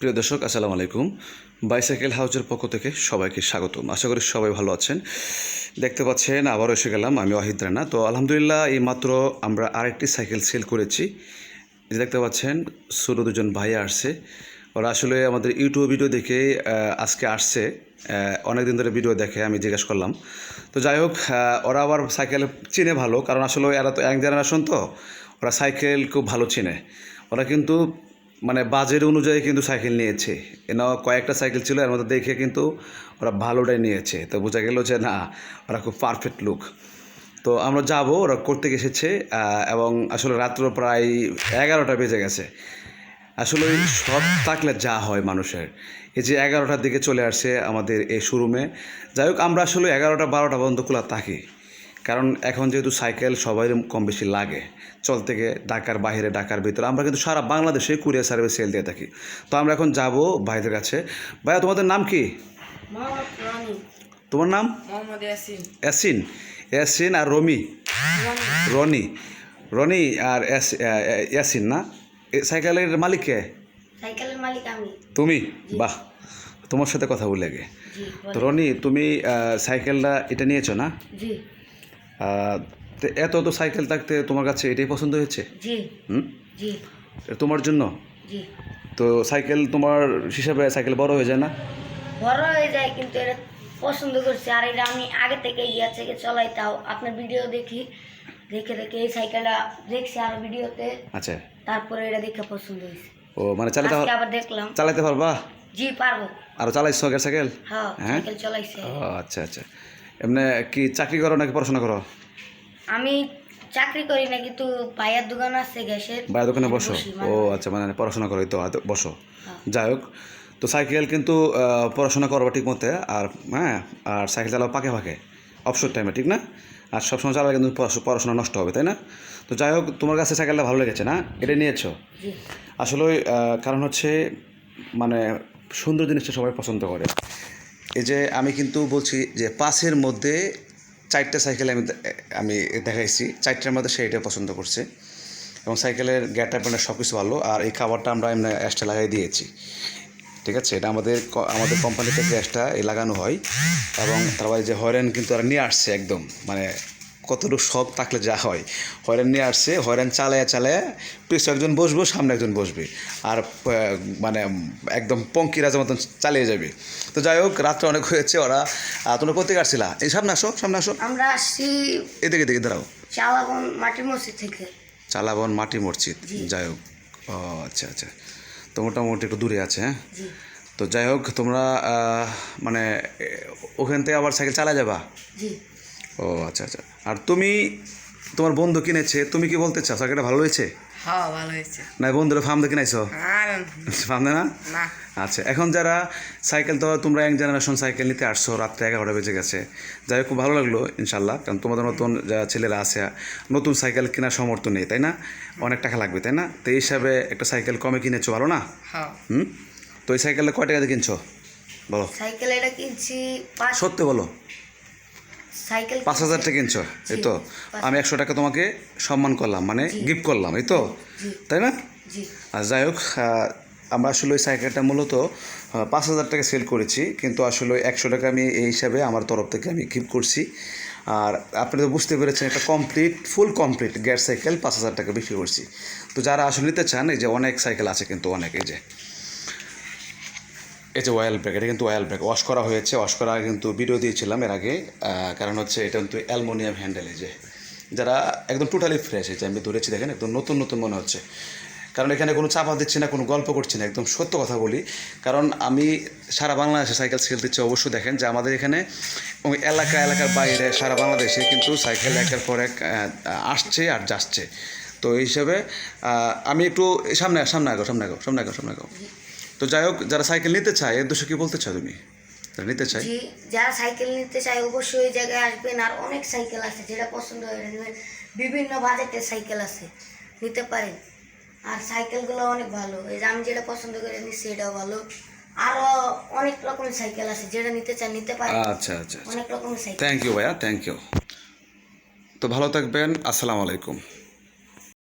প্রিয় দর্শক, আসসালামু আলাইকুম। বাইসাইকেল হাউজের পক্ষ থেকে সবাইকে স্বাগতম। আশা করি সবাই ভালো আছেন। দেখতে পাচ্ছেন, আবারও এসে গেলাম আমি ওয়াহিদ রানা। তো আলহামদুলিল্লাহ, এই মাত্র আমরা আরেকটি সাইকেল সেল করেছি। দেখতে পাচ্ছেন, ছোটো দুজন ভাই আসছে। ওরা আসলে আমাদের ইউটিউব ভিডিও দেখে আজকে আসছে। অনেক দিন ধরে ভিডিও দেখে আমি জিজ্ঞেস করলাম। তো যাই হোক ওরা আবার সাইকেল চিনে ভালো, কারণ আসলে এরা তো ইয়াং জেনারেশন তো। ওরা সাইকেল খুব ভালো চিনে। ওরা কিন্তু মানে বাজেট অনুযায়ী কিন্তু সাইকেল নিয়েছে। এনা কয়েকটা সাইকেল ছিল, এর মধ্যে দেখে কিন্তু ওরা ভালোটাই নিয়েছে। তো বোঝা গেল যে না, ওরা খুব পারফেক্ট লুক তো আমরা যাব, ওরা করতে এসেছে এবং আসলে রাত্র প্রায় এগারোটা বেজে গেছে। আসলে সব থাকলে যা হয় মানুষের। এই যে এগারোটার দিকে চলে আসছে আমাদের এই শোরুমে যাই হোক, আমরা আসলে এগারোটা, বারোটা পর্যন্ত খোলা থাকি। কারণ এখন যেহেতু সাইকেল সবাই কম বেশি লাগে চল থেকে ঢাকার বাইরে ঢাকার ভিতরে আমরা কিন্তু সারা বাংলাদেশে কুরিয়ার সার্ভিস সেল দিয়ে থাকি। তো আমরা এখন যাব ভাইদের কাছে। ভাইয়া তোমাদের নাম কি? তোমার নাম? ইয়াসিন। ইয়াসিন। আর রমি? রনি। রনি। আর ইয়াসিন না? এ সাইকেলের মালিক কে? সাইকেলের মালিক আমি। তুমি? বাহ। তোমার সাথে কথা বলে গে জি তো রনি তুমি সাইকেলটা এটা নিয়েছো না? জি। এত তো সাইকেল থাকতে তোমার কাছে এটাই পছন্দ হয়েছে? হুম? তোমার জন্য? তো সাইকেল তোমার হিসাবে সাইকেল বড় হয়ে যায় না? বড় হয়ে যায় কিন্তু এটা পছন্দ করছি। আর এটা আমি আগে থেকে গিয়া থেকে চলাই তাও আপনার ভিডিও দেখি। দেখে দেখে এই সাইকেলটা দেখছি আর ভিডিওতে আচ্ছা। তারপরে এটা দেখে পছন্দ হয়েছে। ও মানে চালাতে আবার দেখলাম। চালাতে পারবা? জি পারব। আর চালাইছো আগের সাইকেল? হ্যাঁ হ্যাঁ? সাইকেল চলাইছে। ও আচ্ছা আচ্ছা। এমনি কি চাকরি করো নাকি পড়াশোনা করো? আমি চাকরি করি না কিন্তু ভাইয়ের দোকান আছে গ্যাসের। বাইরের দোকানে বসো? ও আচ্ছা মানে পড়াশোনা করো তো বসো। হ্যাঁ। যাই হোক তো সাইকেল কিন্তু পড়াশোনা করবা ঠিক মতে আর হ্যাঁ আর সাইকেল চালাও পাকে পাকে অবসর টাইমে ঠিক না? আর সবসময় চালালে কিন্তু পড়াশো- পড়াশোনা নষ্ট হবে তাই না? তো যাই হোক তোমার কাছে সাইকেলটা ভালো লেগেছে না? এটা নিয়েছো? আসলে কারণ হচ্ছে মানে সুন্দর জিনিসটা সবাই পছন্দ করে। এই যে আমি কিন্তু বলছি যে পাঁচের মধ্যে চারটে সাইকেল আমি আমি দেখাইছি। চারটার মধ্যে সে এটা পছন্দ করছে। এবং সাইকেলের গ্যাটআপ মানে সব কিছু ভালো। আর এই খাবারটা আমরা এমনি অ্যাশটা লাগাই দিয়েছি। ঠিক আছে? এটা আমাদের আমাদের কোম্পানি থেকে এই লাগানো হয়। এবং তারপরে যে হরেন কিন্তু আর নিয়ে আসছে একদম। মানে কতটুকু সব থাকলে যা হয়। হয়রান নিয়ে আসছে হয়রান চালায় চালায় পিছু একজন বসবো সামনে একজন বসবে। আর মানে একদম পঙ্কি রাজার মতন চালিয়ে যাবে। তো যাই হোক রাত্রে অনেক হয়েছে ওরা। তোমরা কোথায় আসছিলা? এই সামনে আসো সামনে আসো। আমরা আসছি এদিকে এদিকে দাঁড়াও। চালাবন মাটির মসজিদ থেকে। চালাবন মাটি মসজিদ। যাই হোক। ও আচ্ছা আচ্ছা। তো মোটামুটি একটু দূরে আছে হ্যাঁ? তো যাই হোক তোমরা মানে ওখান থেকে আবার সাইকেল চালা যাবা? জি। ও আচ্ছা আচ্ছা। আর তুমি তোমার বন্ধু কিনেছে তুমি কি বলতে চাও? সাইকেলটা ভালো হয়েছে? হ্যাঁ ভালো হয়েছে। না বন্ধুরা ফার্ম দিয়ে কিনাইছো আর ফার্ম না? না। আচ্ছা এখন যারা সাইকেল তো তোমরা ইয়াং জেনারেশন সাইকেল নিতে আসছো রাত্রে এগারোটা বেজে গেছে। যাই হোক খুব ভালো লাগল ইনশাল্লাহ কারণ তোমাদের নতুন যারা ছেলেরা আছে নতুন সাইকেল কেনার সমর্থ নেই তাই না? অনেক টাকা লাগবে তাই না? তো এই হিসাবে একটা সাইকেল কমে কিনেছো ভালো না? হ্যাঁ। হুম? তো এই সাইকেলটা কয় টাকা দিয়ে কিনছো? বলো। সাইকেল এটা কিনছি সত্যি বলো। সাইকেল পাঁচ হাজার টাকা কিনছো এই তো? আমি একশো টাকা তোমাকে সম্মান করলাম মানে গিফট করলাম এই তো? তাই না? আর যাই হোক আমরা আসলে ওই সাইকেলটা মূলত পাঁচ হাজার টাকা সেল করেছি কিন্তু আসলে একশো টাকা আমি এই হিসাবে আমার তরফ থেকে আমি গিফট করছি। আর আপনি তো বুঝতে পেরেছেন একটা complete full complete gas cycle পাঁচ হাজার টাকা বিক্রি করছি। তো যারা আসলে নিতে চান এই যে অনেক সাইকেল আছে কিন্তু অনেক এই যে। এই যে অয়েল ব্রেক এটা কিন্তু অয়েল ব্রেক ওয়াশ করা হয়েছে ওয়াশ করা কিন্তু ভিডিও দিয়েছিলাম এর আগে কারণ হচ্ছে এটা কিন্তু অ্যালমোনিয়াম হ্যান্ডেল যে, যারা একদম টোটালি ফ্রেশ এই যে আমি ধরেছি দেখেন, একদম নতুন নতুন মনে হচ্ছে। কারণ এখানে কোনো চাপা দিচ্ছি না, কোনো গল্প করছি না, একদম সত্য কথা বলি। কারণ আমি সারা বাংলাদেশে সাইকেল সেল দিচ্ছি, অবশ্যই দেখেন যে আমাদের এখানে এলাকা, এলাকার বাইরে, সারা বাংলাদেশে কিন্তু সাইকেল একের পর এক আসছে আর যাচ্ছে। তো এই হিসাবে আমি একটু সামনে সামনে আগো সামনে আগো সামনে আগো সামনে আগো তো যাই হোক যারা সাইকেল নিতে চায় এর দোষে কি বলতে চাও তুমি? যারা নিতে চাই জি যারা সাইকেল নিতে চায় অবশ্যই ওই জায়গায় আসবেন। আর অনেক সাইকেল আছে যেটা পছন্দ হয়ে নেবেন বিভিন্ন বাজেটের সাইকেল আছে নিতে পারেন। আর সাইকেলগুলো অনেক ভালো। এই যে আমি যেটা পছন্দ করে নিচ্ছি এটাও ভালো। আরও অনেক রকমের সাইকেল আছে যেটা নিতে চান নিতে পারেন। আচ্ছা আচ্ছা অনেক রকমের সাইকেল। থ্যাংক ইউ ভাইয়া থ্যাংক ইউ তো ভালো থাকবেন আসসালামু আলাইকুম।